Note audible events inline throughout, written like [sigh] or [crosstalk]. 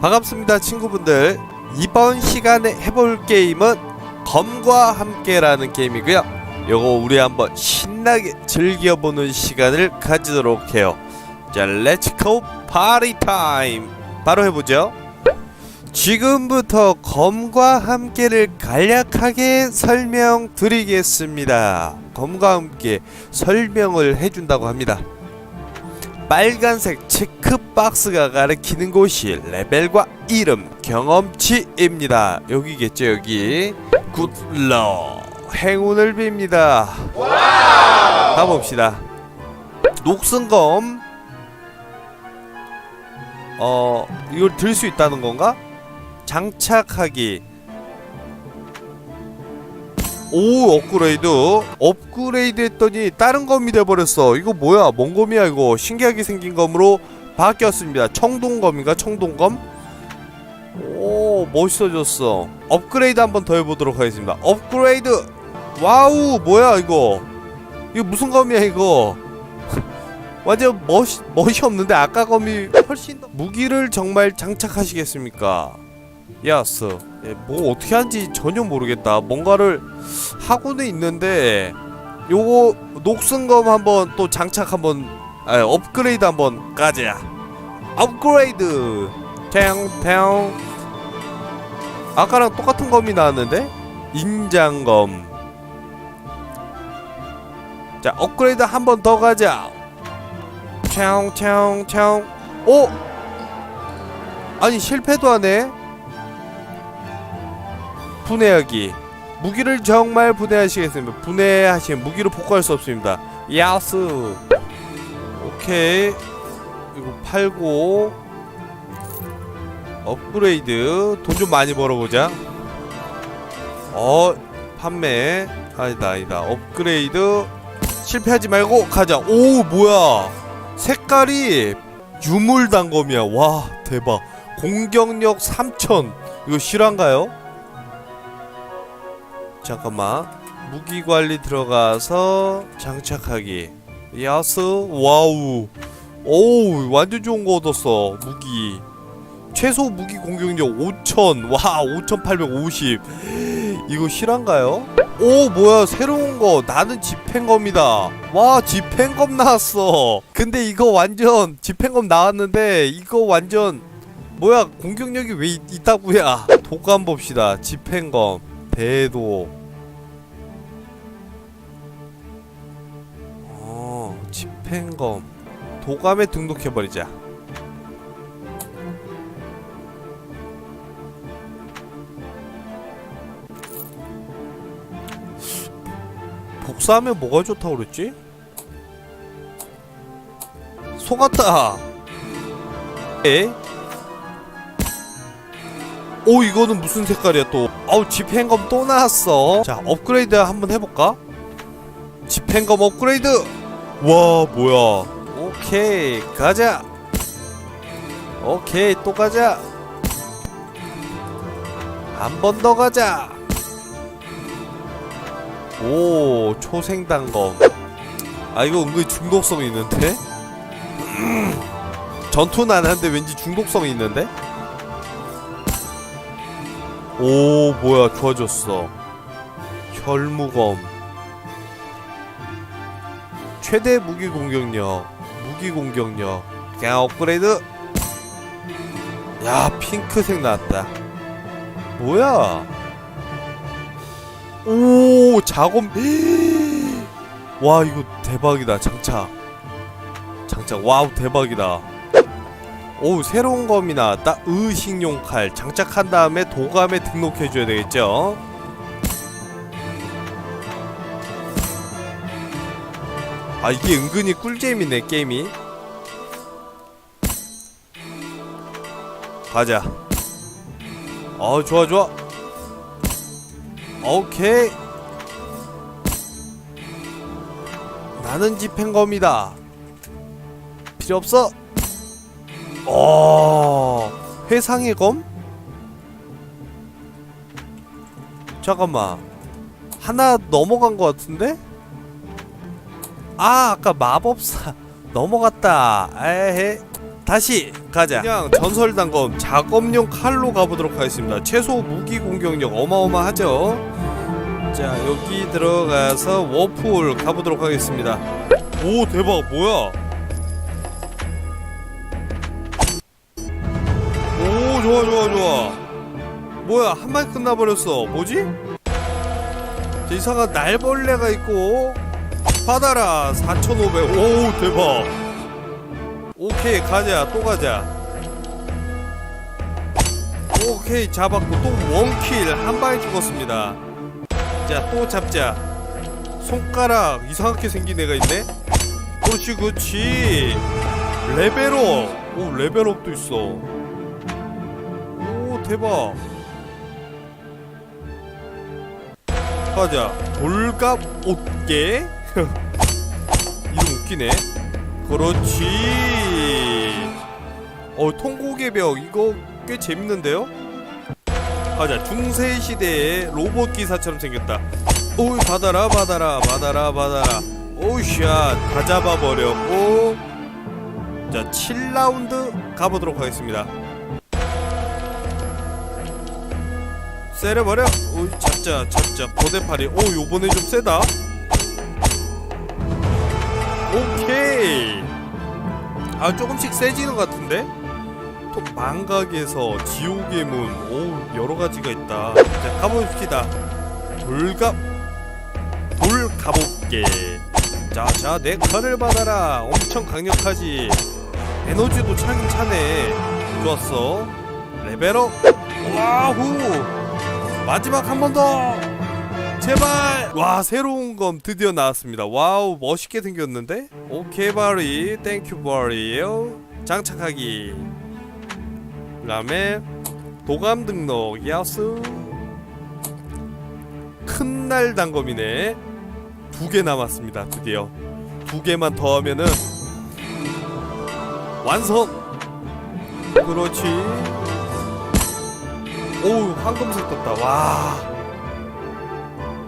반갑습니다 친구분들. 이번 시간에 해볼 게임은 검과 함께라는 게임이고요. 요거 우리 한번 신나게 즐겨보는 시간을 가지도록 해요. 자 렛츠고 파리 타임 바로 해보죠. 지금부터 검과 함께를 간략하게 설명드리겠습니다. 검과 함께 설명을 해준다고 합니다 빨간색 체크박스가 가리키는 곳이 레벨과 이름, 경험치입니다. 여기겠죠, 여기. 굿러. 행운을 빕니다. 가봅시다. 녹슨검. 어, 이걸 들 수 있다는 건가? 장착하기. 오 업그레이드. 업그레이드 했더니 다른 검이 돼버렸어. 이거 뭐야? 뭔 검이야 이거? 신기하게 생긴 검으로 바뀌었습니다. 청동검인가? 청동검? 오 멋있어졌어. 업그레이드 한번 더 해보도록 하겠습니다. 업그레이드! 와우 뭐야 이거? 이거 무슨 검이야 이거? [laughs] 완전 멋이 멋이 없는데 아까 검이 훨씬 더 무기를 정말 장착하시겠습니까? 야스 예, 뭐 어떻게 하는지 전혀 모르겠다. 뭔가를 하고는 있는데 요거 녹슨검 한번 또 장착 한번 아, 업그레이드 한번 가자. 업그레이드! 탱탱 아까랑 똑같은 검이 나왔는데? 인장검. 자 업그레이드 한 번 더 가자. 탱탱탱 오! 아니 실패도 하네 분해하기. 무기를 정말 분해하시겠습니다. 분해하시면 무기로 복구할 수 없습니다. 야스. 오케이. 이거 팔고. 업그레이드. 돈 좀 많이 벌어보자. 어 판매. 아니다 아니다. 업그레이드. 실패하지 말고 가자. 오 뭐야? 색깔이 유물 단검이야. 와 대박. 공격력 3000 이거 실화인가요? 잠깐만. 무기 관리 들어가서 장착하기. 야스 와우. 오우 완전 좋은 거 얻었어 무기. 최소 무기 공격력 5000와5850 이거 실한가요? 오 뭐야 새로운 거. 나는 집행검이다. 와 집행검 나왔어. 근데 이거 완전 집행검 나왔는데 이거 완전 뭐야 공격력이 왜 있, 있다구야? 독감 봅시다 집행검 대도 어 집행검 도감에 등록해버리자 복사하면 뭐가 좋다고 그랬지? 속았다 에? 오 이거는 무슨 색깔이야 또? 아우 집행검 또 나왔어. 자 업그레이드 한번 해볼까? 집행검 업그레이드! 와 뭐야? 오케이 가자! 오케이 또 가자! 한 번 더 가자! 오 초생단검. 아 이거 은근히 중독성이 있는데? 전투는 안 하는데 왠지 중독성이 있는데 오 뭐야 좋아졌어. 혈무검. 최대 무기 공격력 무기 공격력. 그냥 업그레이드. 야 핑크색 나왔다. 뭐야? 오 작업. [gasps] 와 이거 대박이다 장착. 장착. 와우 대박이다 오 새로운 검이 나왔다 의식용 칼 장착한 다음에 도감에 등록해줘야 되겠죠? 아 이게 은근히 꿀잼이네 게임이. 가자. 어 좋아 좋아. 오케이. 나는 집행검이다. 필요 없어 어 회상의 검? 잠깐만. 하나 넘어간 것 같은데? 아 아까 마법사 [laughs] 넘어갔다. 에헤. 다시 가자. 그냥 전설 단검 작업용 칼로 가보도록 하겠습니다. 최소 무기 공격력 어마어마하죠? 자 여기 들어가서 워풀 가보도록 하겠습니다. 오 대박. 뭐야 좋아 좋아 좋아. 뭐야 한 마리 끝나버렸어. 뭐지? 저 이상한 날벌레가 있고. 받아라 4500오 대박. 오케이 가자 또 가자. 오케이 잡았고. 또 원킬 한 방에 죽었습니다. 자 또 잡자. 손가락 이상하게 생긴 애가 있네. 그렇지 그렇지. 레벨업. 오 레벨업도 있어. 오 대박. 가자. 돌갑 옷개 [laughs] 이름 웃기네. 그렇지. 어 통곡의 벽. 이거 꽤 재밌는데요? 가자. 중세 시대의 로봇 기사처럼 생겼다. 오이 받아라 받아라 받아라 받아라. 오샷 다 잡아버렸고. 자 7라운드 가보도록 하겠습니다 세려버려. 오이 잡자 잡자. 고대팔이 오 요번에 좀 세다. 오케이. 아 조금씩 세지는 것 같은데? 또 망각에서 지옥의 문오 여러 가지가 있다. 자 가봅시다. 돌갑. 돌 가볼게 자자 내 칼을 받아라. 엄청 강력하지. 에너지도 차긴 차네. 좋았어. 레벨업. 와후 마지막 한 번 더. 제발. 와 새로운 검 드디어 나왔습니다. 와우 멋있게 생겼는데? 오케이 바리. 땡큐 바리요. 장착하기. 그 다음에 도감 등록. 야수. 큰 날 단검이네. 두 개 남았습니다 드디어. 두 개만 더 하면은 완성. 그렇지 오우 황금색 떴다. 와.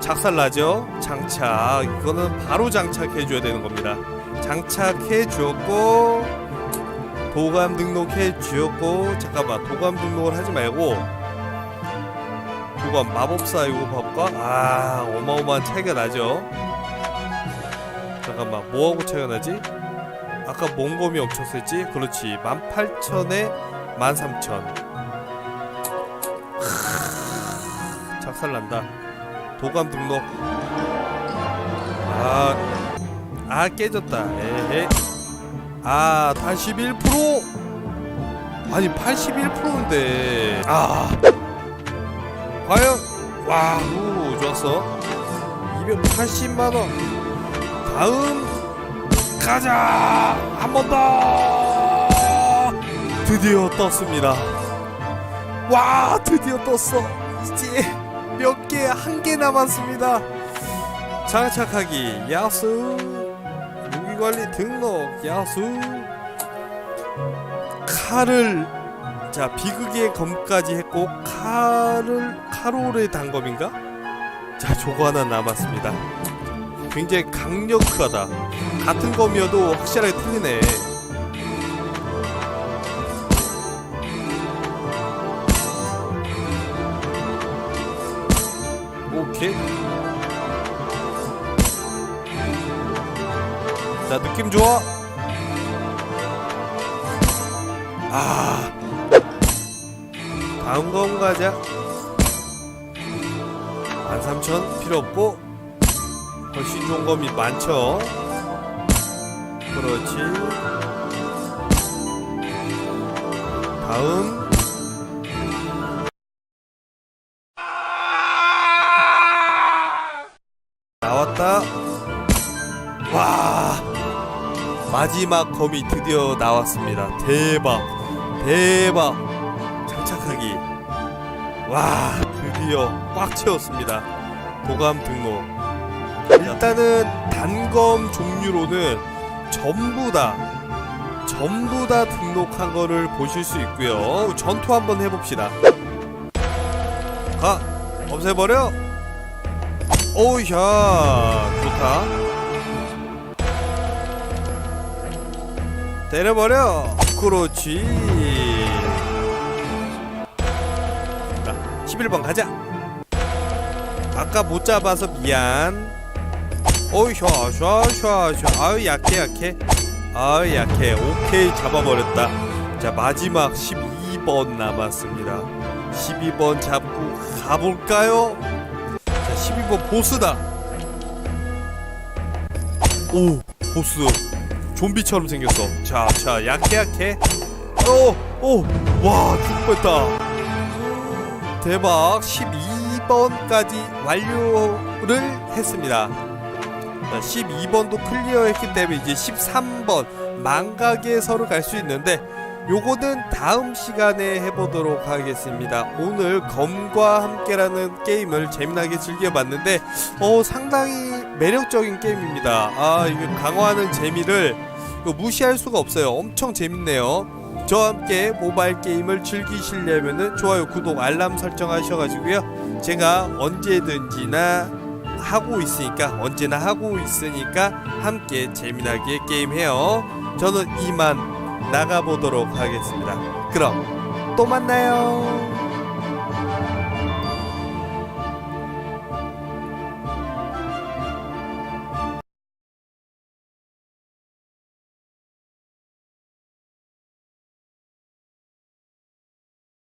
작살 나죠? 장착. 이거는 바로 장착해 줘야 되는 겁니다. 장착해 주었고 도감 등록해 주었고 잠깐만 도감 등록을 하지 말고 도감 마법사 봐볼까 아 어마어마한 차이가 나죠? 잠깐만 뭐하고 차이가 나지? 아까 몽검이 엄청 셌지? 그렇지. 18,000에 13,000 작살난다. 도감 등록. 아, 아 깨졌다. 에헤. 아 81% 아니 81%인데. 아. 과연? 와우 좋았어. 280만원. 다음. 가자! 한 번 더! 드디어 떴습니다. 와 드디어 떴어. 이제 몇 개 한 개 남았습니다. 장착하기 야수. 무기관리 등록 야수. 칼을 자 비극의 검까지 했고 칼을 카롤의 단검인가? 자 저거 하나 남았습니다. 굉장히 강력하다. 같은 검이어도 확실하게 틀리네 자 느낌 좋아? 아. 다음 검 가자. 13,000 필요 없고. 훨씬 좋은 검이 많죠? 그렇지. 다음. 나왔다. 와 마지막 검이 드디어 나왔습니다. 대박 대박. 장착하기. 와 드디어 꽉 채웠습니다. 도감 등록. 일단은 단검 종류로는 전부 다 전부 다 등록한 거를 보실 수 있고요. 전투 한번 해봅시다. 가 없애버려. 오야 좋다 때려버려. 그렇지. 자 11번 가자. 아까 못 잡아서 미안. 어이 샤샤샤샤. 아유 약해 약해. 아유 약해. 오케이 잡아버렸다. 자 마지막 12번 남았습니다. 12번 잡고 가볼까요? 자 12번 보스다. 오 보스 좀비처럼 생겼어. 자 자 약해 약해. 오 오 와 죽을 뻔했다. 대박. 12번까지 완료를 했습니다. 자, 12번도 클리어했기 때문에 이제 13번 망각의 서로 갈 수 있는데 요거는 다음 시간에 해보도록 하겠습니다. 오늘 검과 함께라는 게임을 재미나게 즐겨봤는데 어 상당히 매력적인 게임입니다. 아 이게 강화하는 재미를 이거 무시할 수가 없어요. 엄청 재밌네요. 저와 함께 모바일 게임을 즐기시려면은 좋아요, 구독, 알람 설정하셔가지고요. 제가 언제든지나 하고 있으니까 언제나 하고 있으니까 함께 재미나게 게임해요. 저는 이만 나가보도록 하겠습니다. 그럼 또 만나요.